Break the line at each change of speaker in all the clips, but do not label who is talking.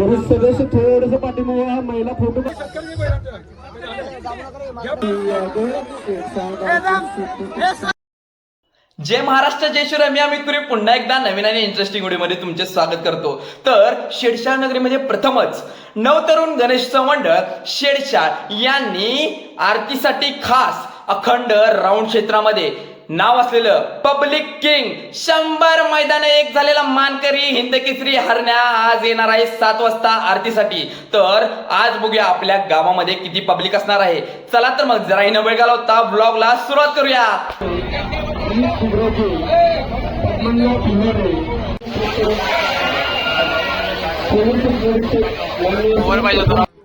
पुरुष सदस्य थोडस पाठीमागं महिला फोटो
जय महाराष्ट्र जय शिवराय मी अमित पुरी पुन्हा एकदा नवीन आणि इंटरेस्टिंग व्हिडिओमध्ये तुमचे स्वागत करतो. तर शेडशाह नगरीमध्ये प्रथमच नवतरुण गणेश मंडळ शेडशा यांनी आरतीसाठी खास अखंड राऊंड क्षेत्रामध्ये नाव असलेलं पब्लिक किंग. शंभर मैदान एक झालेला मानकरी हिंद केसरी हरण्या आज येणार आहे सात वाजता आरतीसाठी. तर आज बघूया आपल्या गावामध्ये किती पब्लिक असणार आहे. चला तर मग जरा न वेळ घालवता ब्लॉगला सुरुवात करूया.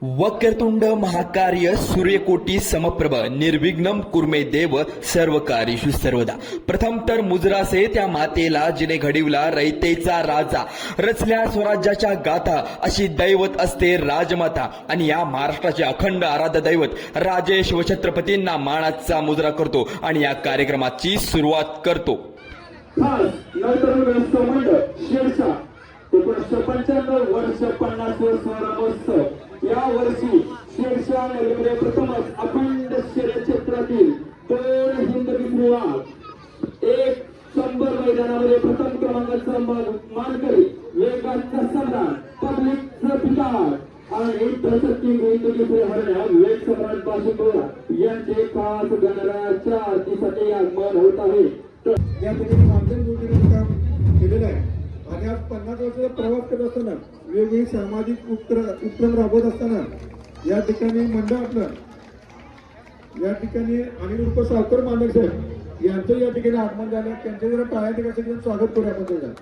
वक्रतुंड महाकार्य सूर्यकोटी समप्रभ निर्विघ्नम कुर्मे देव सर्व कार्यशु सर्वदा. प्रथम तर मुजरासे त्या मातेला जिने घडिवला रयतेचा राजा. रचल्या स्वराज्याच्या गाथा अशी दैवत असते राजमाता. आणि या महाराष्ट्राचे अखंड आराध्य दैवत राजेश व छत्रपतींना मानाचा मुजरा करतो आणि या कार्यक्रमाची सुरुवात करतो.
एकोणीसशे पंच्याण्णव वर्ष पन्नास वर्ष या वर्षी शेरशा नगरीमध्ये प्रथमच अखंड शर्यत क्षेत्रातील दोन हिंद विक्रीवाद एक शंभर मैदानामध्ये प्रथम क्रमांकाचा मानकरी वेगाचा सम्राट पब्लिक प्रतिकार आणि प्रसक्ती हिंदुकी हरण्या वेग सम्राट बाशिंगोरा यांचे खास गणराच्या आरतीसाठी आगमन होत आहे. तर
या ठिकाणी माध्यम योजनेचं काम केलेलं आहे. आणि पन्नास वर्षाचा प्रवास करत असताना वेगवेगळे सामाजिक उपक्र उपक्रम राबवत असताना या ठिकाणी मंडळ आपलं या ठिकाणी आणि उर्फ सावकर मालक साहेब यांचं या ठिकाणी आगमन झालं. त्यांच्या जरा पाया ठिकाणी स्वागत करू आपण त्याचं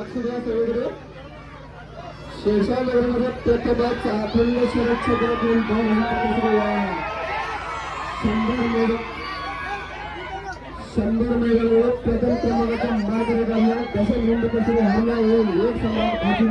लक्ष द्या सगळीकडे. शेषा नगरमध्ये प्रथमच अखंड सुरक्षेत्रातून शंभर मेड शंभर मेडलवर प्रथम क्रमांकाचा मार्ग आहे. दश हिंद कसं हल्ला येईल एक समाज हातून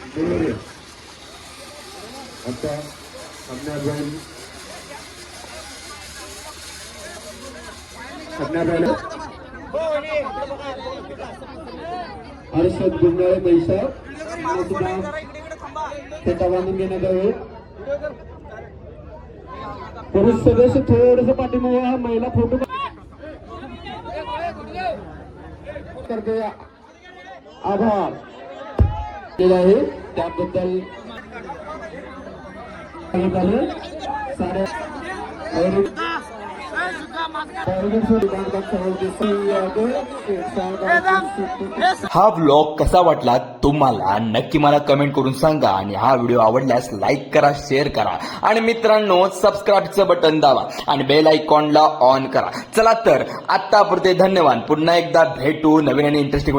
बोलूया. आता कन्याबाई कन्याबाईला
हर्षद गुंडाळे पैसा. सुद्धा बांधून घेण्यात यावे हो? पुरुष सदस्य थोडस पाठिंबा महिला फोटो करते आभार. केलं आहे. त्याबद्दल
हा व्लॉग कसा वाटला तुम्हाला? नक्की मला कमेंट करून सांगा आणि हा व्हिडिओ आवडल्यास लाईक करा शेअर करा आणि मित्रांनो सबस्क्राईबचं बटन दाबा आणि बेल आयकॉनला ऑन करा. चला तर आतापुरते धन्यवाद. पुन्हा एकदा भेटू नवीन आणि इंटरेस्टिंग